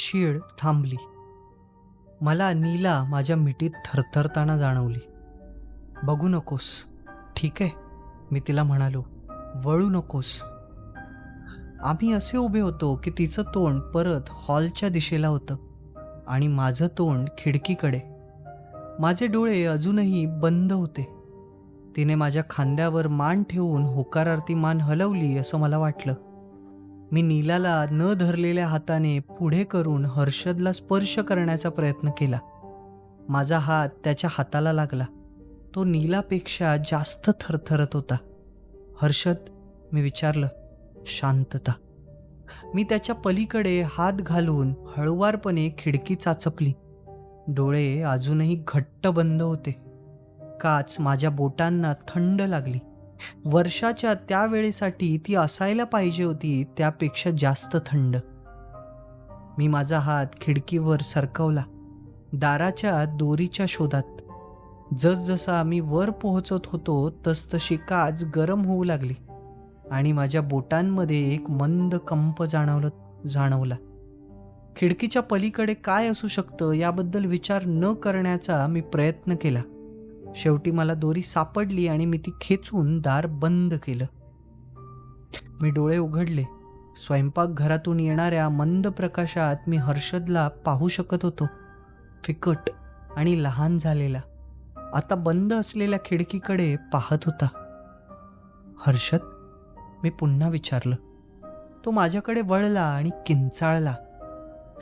शीळ थांबली. मला नीला माझ्या मिठीत थरथरताना जाणवली. बघू नकोस. ठीक आहे मी तिला म्हणालो. वळू नकोस. आम्ही असे उभे होतो की तिचं तोंड परत हॉलच्या दिशेला होतं आणि माझं तोंड खिडकीकडे. माझे डोळे अजूनही बंद होते. तिने माझ्या खांद्यावर मान ठेवून होकारार्थी मान हलवली असं मला वाटलं. मी नीलाला न धरलेल्या हाताने पुढे करून हर्षदला स्पर्श करण्याचा प्रयत्न केला. माझा हात त्याच्या हाताला लागला. तो नीलापेक्षा जास्त थरथरत होता. हर्षद मी विचारलं शांतता. मी त्याच्या पलीकडे हात घालून हळुवारपणे खिडकी चाचपली. डोळे अजूनही घट्ट बंद होते. काच माझ्या बोटांना थंड लागली. वर्षाच्या त्या वेळेसाठी ती असायला पाहिजे होती त्यापेक्षा जास्त थंड. मी माझा हात खिडकीवर सरकवला दाराच्या दोरीच्या शोधात. जसजसा मी वर पोहोचत होतो तसतशी काच गरम होऊ लागली आणि माझ्या बोटांमध्ये एक मंद कंप जाणवलं जाणवला. खिडकीच्या पलीकडे काय असू शकतं याबद्दल विचार न करण्याचा मी प्रयत्न केला. शेवटी मला दोरी सापडली आणि मी ती खेचून दार बंद केलं. मी डोळे उघडले. स्वयंपाकघरातून येणाऱ्या मंद प्रकाशात मी हर्षदला पाहू शकत होतो. फिकट आणि लहान झालेला. आता बंद असलेल्या खिडकीकडे पाहत होता. हर्षद मी पुन्हा विचारलं. तो माझ्याकडे वळला आणि किंचाळला.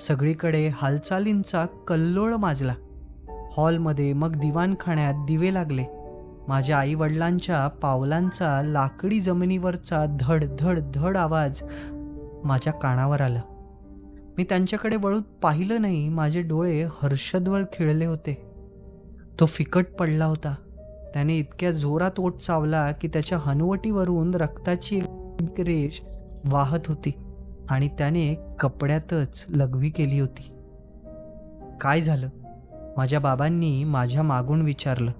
सगळीकडे हालचालींचा कल्लोळ माजला. हॉलमध्ये मग दिवाणखाण्यात दिवे लागले. माझ्या आई वडिलांच्या पावलांचा लाकडी जमिनीवरचा धड धड धड आवाज माझ्या कानावर आला. मी त्यांच्याकडे वळून पाहिलं नाही माझे डोळे हर्षदवर खिळले होते. तो फिकट पडला होता. त्याने इतक्या जोरात ओट चावला की त्याच्या हनुवटीवरून रक्ताची एक रेष वाहत होती आणि त्याने कपड्यातच लघवी केली होती. काय झालं? माझ्या बाबांनी माझ्या मागून विचारलं.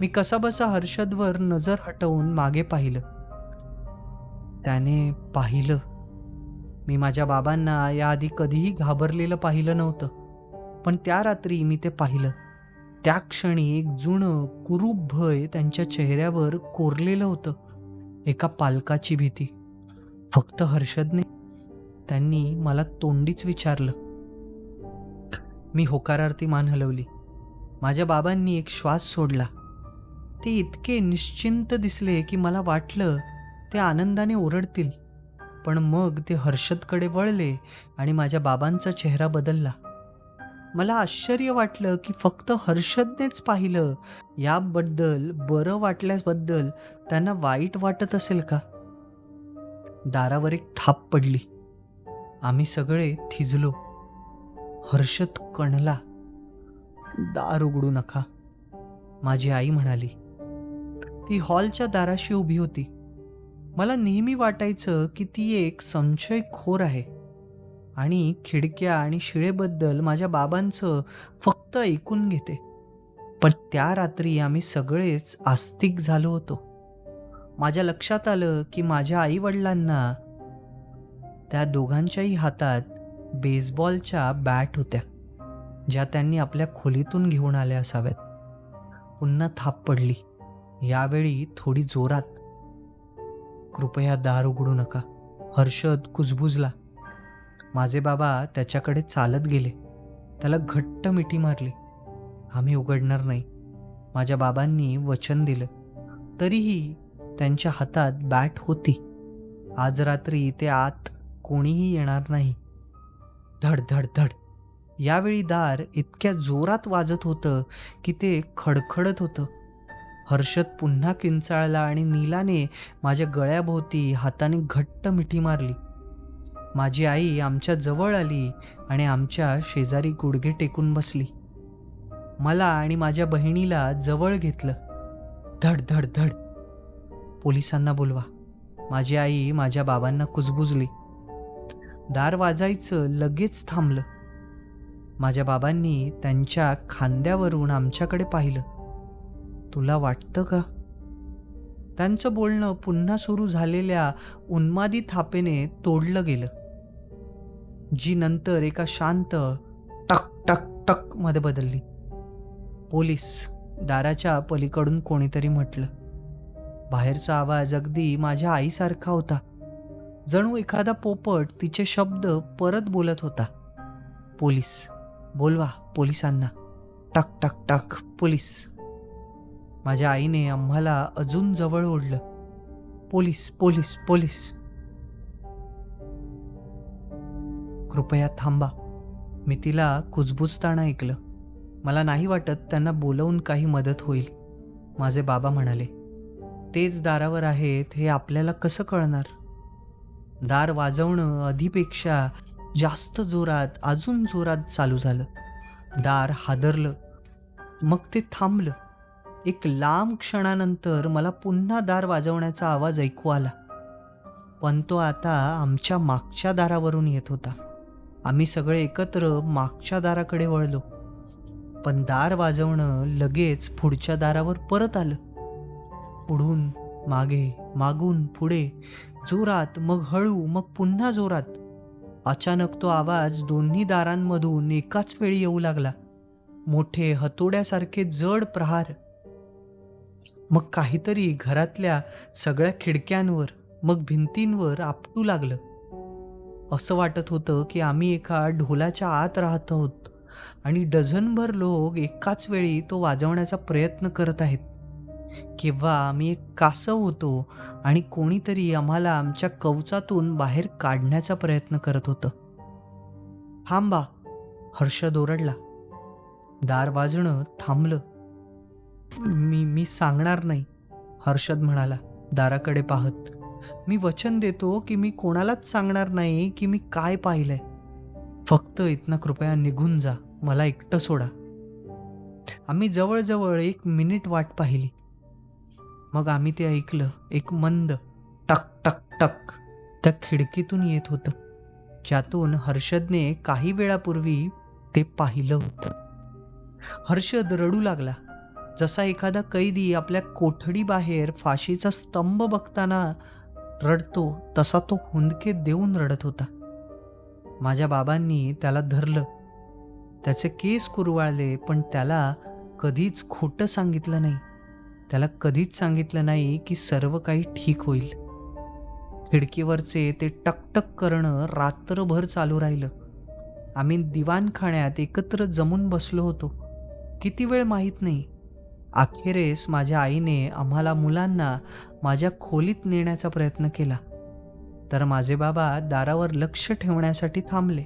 मी कसाबसा हर्षदवर नजर हटवून मागे पाहिलं. त्याने पाहिलं. मी माझ्या बाबांना याआधी कधीही घाबरलेलं पाहिलं नव्हतं पण त्या रात्री मी ते पाहिलं. त्या क्षणी एक जुनं कुरूप भय त्यांच्या चेहऱ्यावर कोरलेलं होतं एका पालकाची भीती. फक्त हर्षदने त्यांनी मला तोंडीच विचारलं. मी होकारार्थी मान हलवली. माझ्या बाबांनी एक श्वास सोडला. ते इतके निश्चिंत दिसले की मला वाटलं ते आनंदाने ओरडतील. पण मग ते हर्षदकडे वळले आणि माझ्या बाबांचा चेहरा बदलला. मला आश्चर्य वाटलं की फक्त हर्षदनेच पाहिलं. याबद्दल बरं वाटल्याबद्दल त्यांना वाईट वाटत असेल का? दारावर एक थाप पडली. आम्ही सगळे थिजलो. हर्षद कणला दार उघडू नका माझी आई म्हणाली. ती हॉलच्या दाराशी उभी होती. मला नेहमी वाटायचं की ती एक संशयखोर आहे आणि खिडक्या आणि शिळेबद्दल माझ्या बाबांचं फक्त ऐकून घेते. पण त्या रात्री आम्ही सगळेच आस्तिक झालो होतो. माझ्या लक्षात आलं की माझ्या आईवडिलांना त्या दोघांच्याही हातात बेसबॉलच्या बॅट होत्या ज्या त्यांनी आपल्या खोलीतून घेऊन आल्या असाव्यात. पुन्हा थाप पडली. यावेळी थोडी जोरात. कृपया दार उघडू नका. हर्षद कुजबुजला. माझे बाबा त्याच्याकडे चालत गेले. त्याला घट्ट मिठी मारली. आम्ही उघडणार नाही. माझ्या बाबांनी वचन दिलं. तरीही त्यांच्या हातात बॅट होती. आज रात्री ते आत कोणीही येणार नाही. धड धड धड. यावेळी दार इतक्या जोरात वाजत होतं की ते खडखडत होतं. हर्षद पुन्हा किंचाळला आणि नीलाने माझ्या गळ्याभोवती हाताने घट्ट मिठी मारली. माझी आई आमच्या जवळ आली आणि आमच्या शेजारी गुडघे टेकून बसली. मला आणि माझ्या बहिणीला जवळ घेतलं. धड धड धड. पोलिसांना बोलवा. माझी आई माझ्या बाबांना कुजबुजली. दार वाजायचं लगेच थांबलं. माझ्या बाबांनी त्यांच्या खांद्यावरून आमच्याकडे पाहिलं. तुला वाटतं का? त्यांचं बोलणं पुन्हा सुरू झालेल्या उन्मादी थापेने तोडलं गेलं. जी नंतर एका शांत टक टक टकमध्ये बदलली. पोलीस दाराच्या पलीकडून कोणीतरी म्हटलं. बाहेरचा आवाज अगदी माझ्या आईसारखा होता. जणू एखादा पोपट तिचे शब्द परत बोलत होता. पोलीस बोलवा पोलिसांना. टक टक टक पोलीस. माझ्या आईने आम्हाला अजून जवळ ओढलं. Police police police. कृपया थांबा. मी तिला कुजबुजताना ऐकलं. मला नाही वाटत त्यांना बोलवून काही मदत होईल माझे बाबा म्हणाले. तेच दारावर आहेत हे आपल्याला कसं कळणार? दार वाजवणं आधीपेक्षा जास्त जोरात अजून जोरात चालू झालं. दार हादरलं. मग ते थांबलं. एक लांब क्षणानंतर मला पुन्हा दार वाजवण्याचा आवाज ऐकू आला. पण तो आता आमच्या मागच्या दारावरून येत होता. आम्ही सगळे एकत्र मागच्या दाराकडे वळलो. पण दार वाजवणं लगेच पुढच्या दारावर परत आलं. पुढून मागे मागून पुढे जोरात मग हळू मग पुन्हा जोरात. अचानक तो आवाज दोन्ही दारांमधून एकाच वेळी येऊ लागला. मोठे हतोड्यासारखे जड प्रहार. मग काहीतरी घरातल्या सगळ्या खिडक्यांवर मग भिंतींवर आपटू लागलं. असं वाटत होतं की आम्ही एका ढोलाच्या आत राहत आहोत आणि डझनभर लोक एकाच वेळी तो वाजवण्याचा प्रयत्न करत आहेत. किंवा आम्ही एक कासव होतो आणि कोणीतरी आम्हाला आमच्या कवचातून बाहेर काढण्याचा प्रयत्न करत होतं. थांबा हर्षद ओरडला दार वाजणं थांबलं. मी मी सांगणार नाही हर्षद म्हणाला दाराकडे पाहत. मी वचन देतो की मी कोणालाच सांगणार नाही की मी काय पाहिलंय. फक्त इथनं कृपया निघून जा मला एकटं सोडा. आम्ही जवळजवळ एक मिनिट वाट पाहिली. मग आम्ही ते ऐकलं एक मंद टक टक टक त्या खिडकीतून येत होतं. ज्यातून हर्षदने काही वेळापूर्वी ते पाहिलं होतं. हर्षद रडू लागला. जसा एखादा कैदी आपल्या कोठडीबाहेर फाशीचा स्तंभ बघताना रडतो तसा तो हुंदके देऊन रडत होता. माझ्या बाबांनी त्याला धरलं. त्याचे केस कुरवाळले पण त्याला कधीच खोटं सांगितलं नाही. त्याला कधीच सांगितलं नाही की सर्व काही ठीक होईल. खिडकीवरचे ते टकटक करणं रात्रभर चालू राहिलं. आम्ही दिवाणखाण्यात एकत्र जमून बसलो होतो. किती वेळ माहीत नाही. अखेरेस माझ्या आईने आम्हाला मुलांना माझ्या खोलीत नेण्याचा प्रयत्न केला. तर माझे बाबा दारावर लक्ष ठेवण्यासाठी थांबले.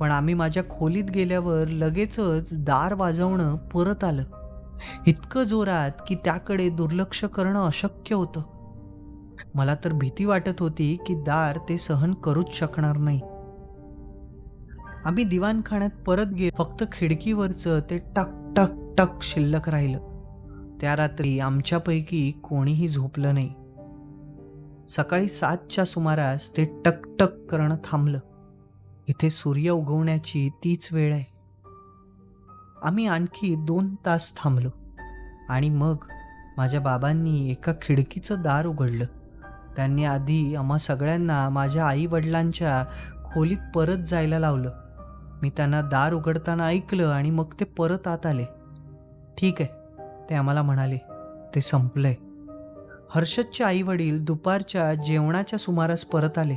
पण आम्ही माझ्या खोलीत गेल्यावर लगेचच दार वाजवणं परत आलं. इतकं जोरात की त्याकडे दुर्लक्ष करणं अशक्य होतं. मला तर भीती वाटत होती की दार ते सहन करूच शकणार नाही. आम्ही दिवाणखान्यात परत गे फक्त खिडकीवरचं ते टक टक टक शिल्लक राहिलं. त्या रात्री आमच्यापैकी कोणीही झोपलं नाही. सकाळी सातच्या सुमारास ते टकटक करणं थांबलं. इथे सूर्य उगवण्याची तीच वेळ आहे. आम्ही आणखी दोन तास थांबलो आणि मग माझ्या बाबांनी एका खिडकीचं दार उघडलं. त्यांनी आधी आम्हा सगळ्यांना माझ्या आई वडिलांच्या खोलीत परत जायला लावलं. मी त्यांना दार उघडताना ऐकलं आणि मग ते परत आत आले. ठीक आहे ते आम्हाला म्हणाले ते संपलंय. हर्षदचे आई वडील दुपारच्या जेवणाच्या सुमारास परत आले.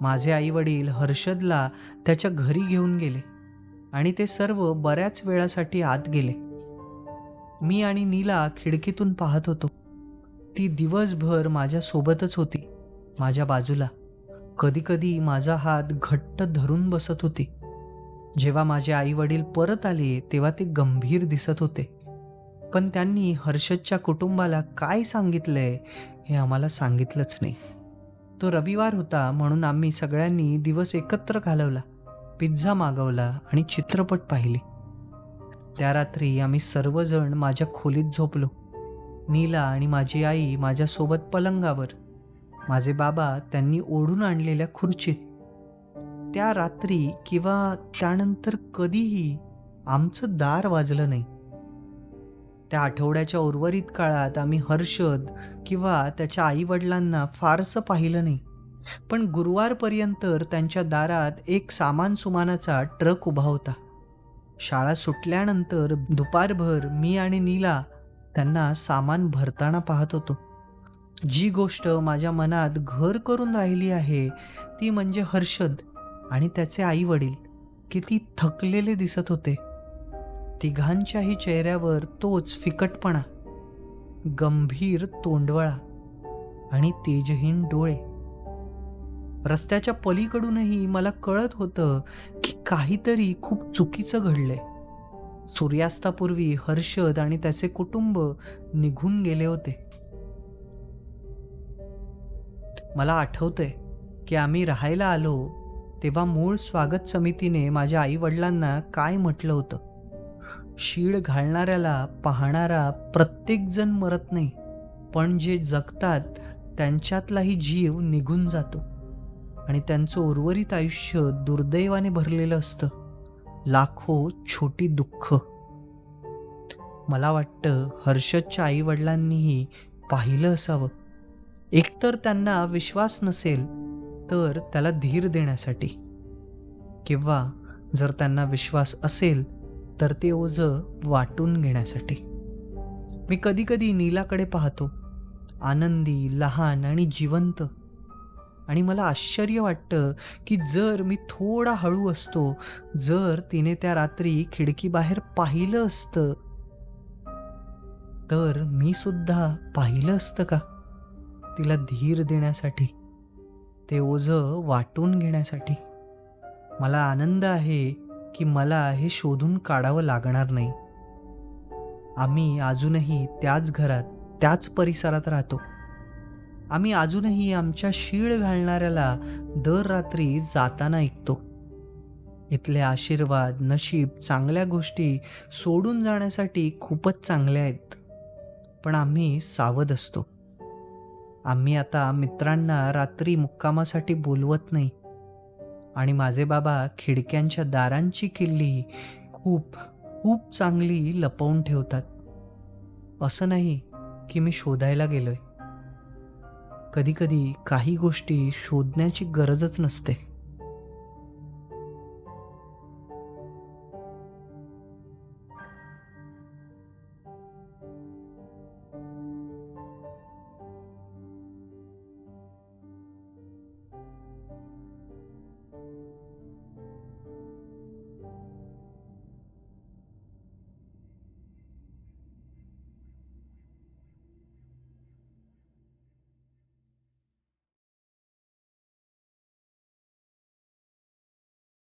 माझे आई वडील हर्षदला त्याच्या घरी घेऊन गेले. आणि ते सर्व बऱ्याच वेळासाठी आत गेले. मी आणि नीला खिडकीतून पाहत होतो. ती दिवसभर माझ्यासोबतच होती माझ्या बाजूला. कधीकधी माझा हात घट्ट धरून बसत होती. जेव्हा माझे आई वडील परत आले तेव्हा ते गंभीर दिसत होते. पण त्यांनी हर्षदच्या कुटुंबाला काय सांगितलंय हे आम्हाला सांगितलंच नाही. तो रविवार होता म्हणून आम्ही सगळ्यांनी दिवस एकत्र घालवला. पिझ्झा मागवला आणि चित्रपट पाहिले. त्या रात्री आम्ही सर्वजण माझ्या खोलीत झोपलो. नीला आणि माझी आई माझ्यासोबत पलंगावर माझे बाबा त्यांनी ओढून आणलेल्या खुर्चीत. त्या रात्री किंवा त्यानंतर कधीही आमचं दार वाजलं नाही. त्या आठवड्याच्या उर्वरित काळात आम्ही हर्षद किंवा त्याच्या आईवडिलांना फारसं पाहिलं नाही. पण गुरुवारपर्यंत त्यांच्या दारात एक सामान सुमानाचा ट्रक उभा होता. शाळा सुटल्यानंतर दुपारभर मी आणि नीला त्यांना सामान भरताना पाहत होतो. जी गोष्ट माझ्या मनात घर करून राहिली आहे ती म्हणजे हर्षद आणि त्याचे आई वडील किती थकलेले दिसत होते. तिघांच्याही चेहऱ्यावर तोच फिकटपणा गंभीर तोंडवळा आणि तेजहीन डोळे. रस्त्याच्या पलीकडूनही मला कळत होतं की काहीतरी खूप चुकीचं घडलंय. सूर्यास्तापूर्वी हर्षद आणि त्याचे कुटुंब निघून गेले होते. मला आठवतंय की आम्ही राहायला आलो तेव्हा मूळ स्वागत समितीने माझ्या आई वडिलांना काय म्हटलं होतं? शीळ घालणाऱ्याला पाहणारा प्रत्येकजण मरत नाही पण जे जगतात त्यांच्यातलाही जीव निघून जातो. आणि त्यांचं उर्वरित आयुष्य दुर्दैवाने भरलेलं असतं. लाखो छोटी दुःख. मला वाटतं हर्षदच्या आईवडिलांनीही पाहिलं असावं. एकतर त्यांना विश्वास नसेल तर त्याला धीर देण्यासाठी. किंवा जर त्यांना विश्वास असेल तर ते ओझं वाटून घेण्यासाठी. मी कधी कधी नीलाकडे पाहतो. आनंदी लहान आणि जिवंत. आणि मला आश्चर्य वाटतं की जर मी थोडा हळू असतो जर तिने त्या रात्री खिडकीबाहेर पाहिलं असतं तर मी सुद्धा पाहिलं असतं का? तिला धीर देण्यासाठी ते ओझं वाटून घेण्यासाठी. मला आनंद आहे की मला हे शोधून काढावं लागणार नाही. आम्ही अजूनही त्याच घरात त्याच परिसरात राहतो. आम्ही अजूनही आमच्या शीळ घालणाऱ्याला दर रात्री जाताना ऐकतो. इथले आशीर्वाद नशीब चांगल्या गोष्टी सोडून जाण्यासाठी खूपच चांगल्या आहेत. पण आम्ही सावध असतो. आम्ही आता मित्रांना रात्री मुक्कामासाठी बोलवत नाही. आणि माझे बाबा खिडक्यांच्या दारांची किल्ली खूप खूप चांगली लपवून ठेवतात. असं नाही की मी शोधायला गेलोय. कधीकधी काही गोष्टी शोधण्याची गरजच नसते.